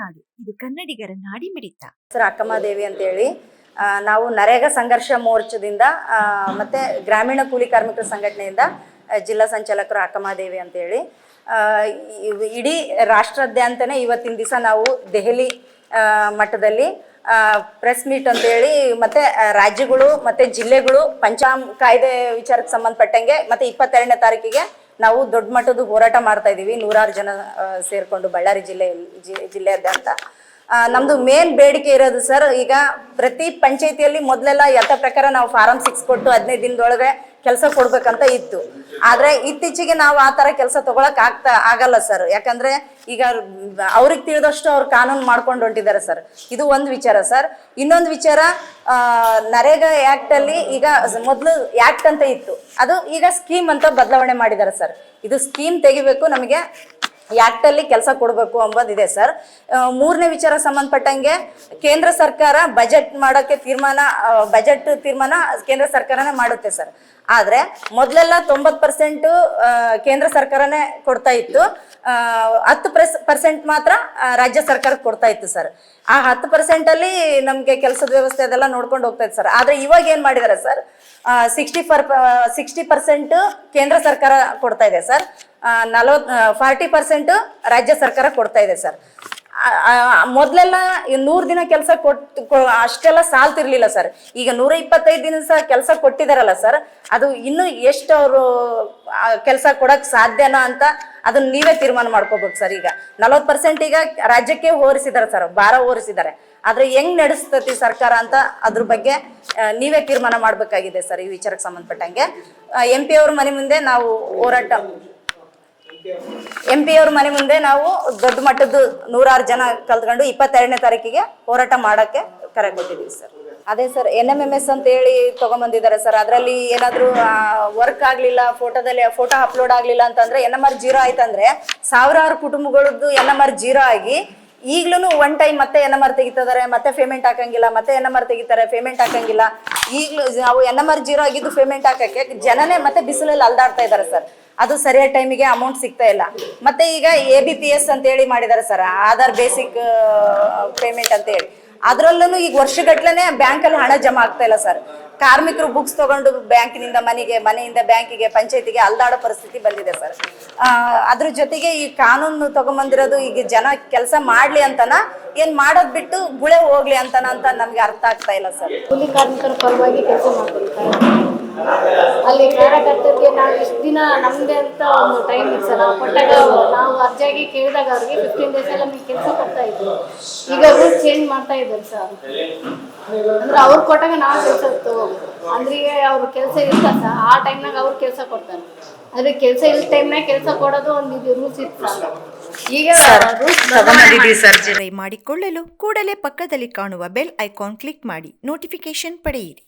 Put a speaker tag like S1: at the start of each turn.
S1: ನಾಡು ಇದು ಕನ್ನಡಿಗರ ನಾಡಿ ಮಿಡಿತ.
S2: ಸರ್ ಅಕ್ಕಮ್ಮದೇವಿ ಅಂತೇಳಿ ನಾವು ನರೇಗಾ ಸಂಘರ್ಷ ಮೋರ್ಚಾದಿಂದ ಮತ್ತೆ ಗ್ರಾಮೀಣ ಕೂಲಿ ಕಾರ್ಮಿಕರ ಸಂಘಟನೆಯಿಂದ ಜಿಲ್ಲಾ ಸಂಚಾಲಕರು ಅಕ್ಕಮ್ಮದೇವಿ ಅಂತೇಳಿ. ಇಡೀ ರಾಷ್ಟ್ರದ್ಯಾಂತನೇ ಇವತ್ತಿನ ದಿವಸ ನಾವು ದೆಹಲಿ ಮಟ್ಟದಲ್ಲಿ ಪ್ರೆಸ್ ಮೀಟ್ ಅಂತೇಳಿ, ಮತ್ತೆ ರಾಜ್ಯಗಳು, ಮತ್ತೆ ಜಿಲ್ಲೆಗಳು ಪಂಚಾಮ್ ಕಾಯ್ದೆ ವಿಚಾರಕ್ಕೆ ಸಂಬಂಧಪಟ್ಟಂಗೆ, ಮತ್ತೆ ಇಪ್ಪತ್ತೆರಡನೇ ತಾರೀಕಿಗೆ ನಾವು ದೊಡ್ಡ ಮಟ್ಟದ ಹೋರಾಟ ಮಾಡ್ತಾ ಇದ್ದೀವಿ, ನೂರಾರು ಜನ ಸೇರಿಕೊಂಡು ಬಳ್ಳಾರಿ ಜಿಲ್ಲೆ ಜಿಲ್ಲೆಯಾದ್ಯಂತ ನಮ್ದು ಮೇನ್ ಬೇಡಿಕೆ ಇರೋದು, ಸರ್, ಈಗ ಪ್ರತಿ ಪಂಚಾಯತಿಯಲ್ಲಿ ಮೊದಲೆಲ್ಲ ಯಥ ಪ್ರಕಾರ ನಾವು ಫಾರಂ ಸಿಕ್ಸ್ ಕೊಟ್ಟು ಹದಿನೈದು ದಿನದೊಳಗೆ ಕೆಲಸ ಕೊಡ್ಬೇಕಂತ ಇತ್ತು. ಆದ್ರೆ ಇತ್ತೀಚೆಗೆ ನಾವು ಆ ತರ ಕೆಲಸ ತಗೊಳಕ್ ಆಗ್ತಾ ಆಗಲ್ಲ ಸರ್. ಯಾಕಂದ್ರೆ ಈಗ ಅವ್ರಿಗೆ ತಿಳಿದಷ್ಟು ಅವ್ರು ಕಾನೂನು ಮಾಡ್ಕೊಂಡು ಹೊಂಟಿದ್ದಾರೆ ಸರ್. ಇದು ಒಂದು ವಿಚಾರ ಸರ್. ಇನ್ನೊಂದು ವಿಚಾರ ನರೇಗಾ ಆಕ್ಟ್ ಅಲ್ಲಿ ಈಗ ಮೊದಲು ಆಕ್ಟ್ ಅಂತ ಇತ್ತು. ಅದು ಈಗ ಸ್ಕೀಮ್ ಅಂತ ಬದಲಾವಣೆ ಮಾಡಿದ್ದಾರೆ ಸರ್. ಇದು ಸ್ಕೀಮ್ ತೆಗಿಬೇಕು, ನಮಗೆ ಯಾಕ್ಟಲ್ಲಿ ಕೆಲಸ ಕೊಡಬೇಕು ಅಂಬೋದಿದೆ ಸರ್. ಮೂರನೇ ವಿಚಾರ ಸಂಬಂಧಪಟ್ಟಂಗೆ ಕೇಂದ್ರ ಸರ್ಕಾರ ಬಜೆಟ್ ಮಾಡೋಕ್ಕೆ ತೀರ್ಮಾನ ಬಜೆಟ್ ತೀರ್ಮಾನ ಕೇಂದ್ರ ಸರ್ಕಾರನೇ ಮಾಡುತ್ತೆ ಸರ್. ಆದರೆ ಮೊದಲೆಲ್ಲ ತೊಂಬತ್ ಪರ್ಸೆಂಟ್ ಕೇಂದ್ರ ಸರ್ಕಾರನೇ ಕೊಡ್ತಾ ಇತ್ತು. ಹತ್ತು ಪ್ರೆಸ್ ಪರ್ಸೆಂಟ್ ಮಾತ್ರ ರಾಜ್ಯ ಸರ್ಕಾರ ಕೊಡ್ತಾ ಇತ್ತು ಸರ್. ಆ ಹತ್ತು ಪರ್ಸೆಂಟಲ್ಲಿ ನಮಗೆ ಕೆಲಸದ ವ್ಯವಸ್ಥೆ ಅದೆಲ್ಲ ನೋಡ್ಕೊಂಡು ಹೋಗ್ತಾ ಇತ್ತು ಸರ್. ಆದರೆ ಇವಾಗ ಏನ್ ಮಾಡಿದಾರೆ sir? Sixty per sixty percent ಕೇಂದ್ರ ಸರ್ಕಾರ ಕೊಡ್ತಾ ಇದೆ ಸರ್. ನಲವತ್ ಫಾರ್ಟಿ ಪರ್ಸೆಂಟ್ ರಾಜ್ಯ ಸರ್ಕಾರ ಕೊಡ್ತಾ ಇದೆ ಸರ್. ಮೊದಲೆಲ್ಲ ನೂರು ದಿನ ಕೆಲಸ ಕೊಟ್ಟು ಅಷ್ಟೆಲ್ಲ ಸಾಲ್ತಿರ್ಲಿಲ್ಲ ಸರ್. ಈಗ ನೂರ ಇಪ್ಪತ್ತೈದು ದಿನ ಸಹ ಕೆಲಸ ಕೊಟ್ಟಿದಾರಲ್ಲ ಸರ್. ಅದು ಇನ್ನು ಎಷ್ಟು ಅವರು ಕೆಲಸ ಕೊಡಕ್ ಸಾಧ್ಯನಾ ಅಂತ ಅದನ್ನ ನೀವೇ ತೀರ್ಮಾನ ಮಾಡ್ಕೋಬೇಕು ಸರ್ ಈಗ. ನಲವತ್ತು ಪರ್ಸೆಂಟ್ ಈಗ ರಾಜ್ಯಕ್ಕೆ ಹೋರಿಸಿದ್ದಾರೆ ಸರ್, ಭಾರ ಹೋರಿಸಿದ್ದಾರೆ ಆದ್ರೆ ಹೆಂಗ್ ನಡೆಸ್ತತಿ ಸರ್ಕಾರ ಅಂತ ಅದ್ರ ಬಗ್ಗೆ ನೀವೇ ತೀರ್ಮಾನ ಮಾಡ್ಬೇಕಾಗಿದೆ ಸರ್ ಈ ವಿಚಾರಕ್ಕೆ ಸಂಬಂಧಪಟ್ಟಂಗೆ. ಎಂ ಪಿ ಅವ್ರ ಮನೆ ಮುಂದೆ ನಾವು ಹೋರಾಟ ಎಂ ಪಿ ಅವ್ರ ಮನೆ ಮುಂದೆ ನಾವು ದೊಡ್ಡ ಮಟ್ಟದ ನೂರಾರು ಜನ ಕಲ್ತ್ಕೊಂಡು ಇಪ್ಪತ್ತೆರಡನೇ ತಾರೀಕಿಗೆ ಹೋರಾಟ ಮಾಡಕ್ಕೆ ಕರೆ ಕೊಟ್ಟಿದ್ದೀವಿ ಸರ್. ಅದೇ sir N M M S ಅಂತ ಹೇಳಿ ತಗೊಂಬಂದಿದ್ದಾರೆ ಸರ್. ಅದರಲ್ಲಿ ಏನಾದರೂ ವರ್ಕ್ ಆಗಲಿಲ್ಲ ಫೋಟೋದಲ್ಲಿ ಫೋಟೋ ಅಪ್ಲೋಡ್ ಆಗಲಿಲ್ಲ ಅಂತಂದ್ರೆ ಎನ್ ಎಂ ಆರ್ ಜೀರೋ ಆಯ್ತಂದ್ರೆ ಸಾವಿರಾರು ಕುಟುಂಬಗಳದ್ದು ಎನ್ ಎಂ ಆರ್ ಜೀರೋ ಆಗಿ ಈಗ್ಲೂ ಒನ್ ಟೈಮ್ ಮತ್ತೆ ಎನ್ ಎಂ ಆರ್ ತೆಗಿತಿದ್ದಾರೆ, ಮತ್ತೆ ಪೇಮೆಂಟ್ ಹಾಕಂಗಿಲ್ಲ, ಮತ್ತೆ ಎನ್ ಎಂ ಆರ್ ತೆಗಿತಾರೆ ಪೇಮೆಂಟ್ ಹಾಕಂಗಿಲ್ಲ. ಈಗಲೂ ನಾವು ಎನ್ ಎಂ ಆರ್ ಜೀರೋ ಆಗಿದ್ದು ಪೇಮೆಂಟ್ ಹಾಕಕ್ಕೆ ಜನನೇ ಮತ್ತೆ ಬಿಸಿಲಲ್ಲಿ ಅಲ್ದಾಡ್ತಾ ಇದ್ದಾರೆ ಸರ್. ಅದು ಸರಿಯಾದ ಟೈಮಿಗೆ ಅಮೌಂಟ್ ಸಿಗ್ತಾ ಇಲ್ಲ. ಮತ್ತೆ ಈಗ ಎ ಬಿ ಪಿ ಎಸ್ ಅಂತ ಹೇಳಿ ಮಾಡಿದ್ದಾರೆ ಸರ್ ಆಧಾರ್ ಬೇಸಿಕ್ ಪೇಮೆಂಟ್ ಅಂತ ಹೇಳಿ. ಅದರಲ್ಲೂ ಈಗ ವರ್ಷಗಟ್ಲೆ ಬ್ಯಾಂಕಲ್ಲಿ ಹಣ ಜಮಾ ಆಗ್ತಾ ಇಲ್ಲ ಸರ್ ಕಾರ್ಮಿಕರು ಬುಕ್ಸ್ ತಗೊಂಡು ಬ್ಯಾಂಕಿನಿಂದ ಮನೆಗೆ, ಮನೆಯಿಂದ ಬ್ಯಾಂಕಿಗೆ, ಪಂಚಾಯತಿಗೆ ಅಲ್ದಾಡೋ ಪರಿಸ್ಥಿತಿ ಬಂದಿದೆ ಸರ್ ಅದ್ರ ಜೊತೆಗೆ ಈ ಕಾನೂನು ತಗೊಂಬಂದಿರೋದು ಈಗ ಜನ ಕೆಲಸ ಮಾಡ್ಲಿ ಅಂತನ, ಏನ್ ಮಾಡೋದ್ ಬಿಟ್ಟು ಗುಳೆ ಹೋಗ್ಲಿ ಅಂತನ ಅಂತ ನಮ್ಗೆ ಅರ್ಥ ಆಗ್ತಾ ಇಲ್ಲ ಸರ್
S3: ಕೂಲಿ ಕಾರ್ಮಿಕರ ಪರವಾಗಿ ಕೆಲಸ ಮಾಡ್ತಿರ್ತಾರೆ ಅಲ್ಲಿ ಕಾರ್ಯಕರ್ತರಿಗೆ ನಾವು ಇಷ್ಟು ದಿನ ನಮ್ಮದೇ ಅಂತ ಒಂದು ಟೈಮ್ ಇತ್ತು ಸರ್ ನಾವು ಕೊಟ್ಟಾಗ ನಾವು ಅರ್ಜಿಯಾಗಿ ಕೇಳಿದಾಗ ಅವ್ರಿಗೆ ಫಿಫ್ಟೀನ್ ಡೇಸ್ ಎಲ್ಲ ನೀವು ಕೆಲಸ ಕೊಡ್ತಾ ಇದ್ರು. ಈಗ ರೂಲ್ ಚೇಂಜ್ ಮಾಡ್ತಾ ಇದ್ದಾರೆ ಸರ್ ಅಂದ್ರೆ ಅವ್ರು ಕೊಟ್ಟಾಗ ನಾವು ಕೆಲಸ ತಗೋಬೇಕು ಅಂದ್ರೆ ಅವ್ರ ಕೆಲಸ ಇರ್ತಾ ಸರ್ ಆ ಟೈಮ್ನಾಗ ಅವ್ರು ಕೆಲಸ ಕೊಡ್ತಾರೆ. ಅಂದ್ರೆ ಕೆಲಸ ಇಲ್ಲ ಟೈಮ್ನಾಗ ಕೆಲಸ ಕೊಡೋದು ಒಂದು ಇದು ರೂಲ್ಸ್ ಇತ್ತು ಸರ್ ಈಗ
S1: ಮಾಡಿಕೊಳ್ಳಲು ಕೂಡಲೇ ಪಕ್ಕದಲ್ಲಿ ಕಾಣುವ ಬೆಲ್ ಐಕಾನ್ ಕ್ಲಿಕ್ ಮಾಡಿ. ನೋಟಿಫಿಕೇಶನ್ ಪಡೆಯಿರಿ.